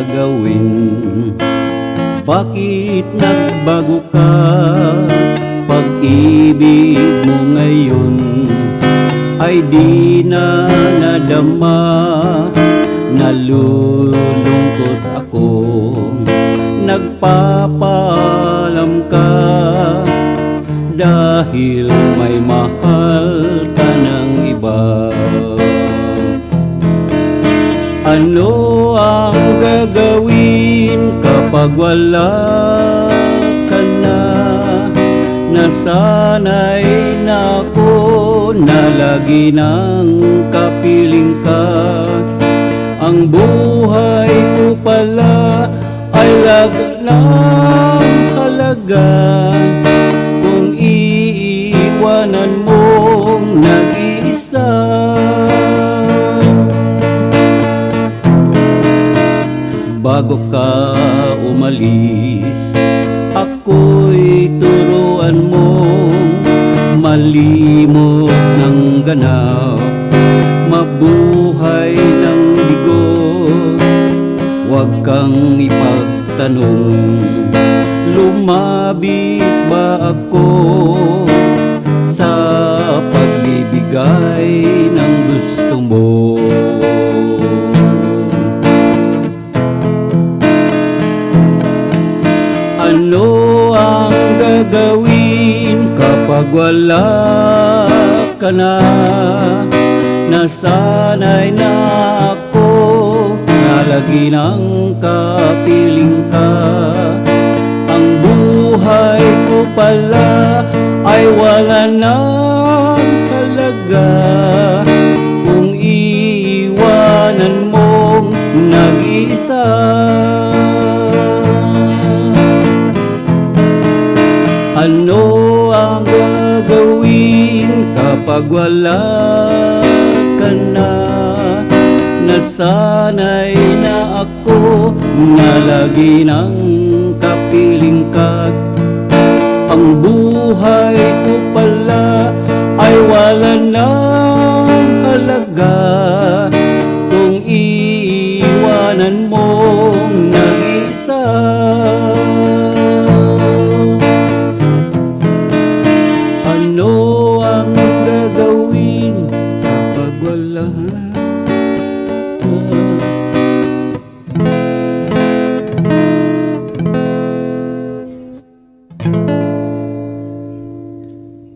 Gagawin? Bakit nagbago ka? Pag-ibig mo ngayon ay di na nadama Nalulungkot ako Nagpapalam ka Dahil gagawin kapag wala ka na? Nasanay na ako na lagi nang kapiling ka Ang buhay ko pala ay lagnang halaga Bago ka umalis Ako'y turuan mo Malimot ng ganaw Mabuhay ng bigo Huwag kang ipagtanong Lumabis ba ako Sa pagbibigay gagawin kapag wala ka na? Nasanay na ako na lagi nang kapiling ka Ang buhay ko pala ay wala nang halaga Kung iiwanan mong nag-isa Ano ang gagawin kapag wala ka na? Nasanay na ako na lagi ng kapilingkat Ang buhay ko pala ay wala ng halaga Kung iiwanan mo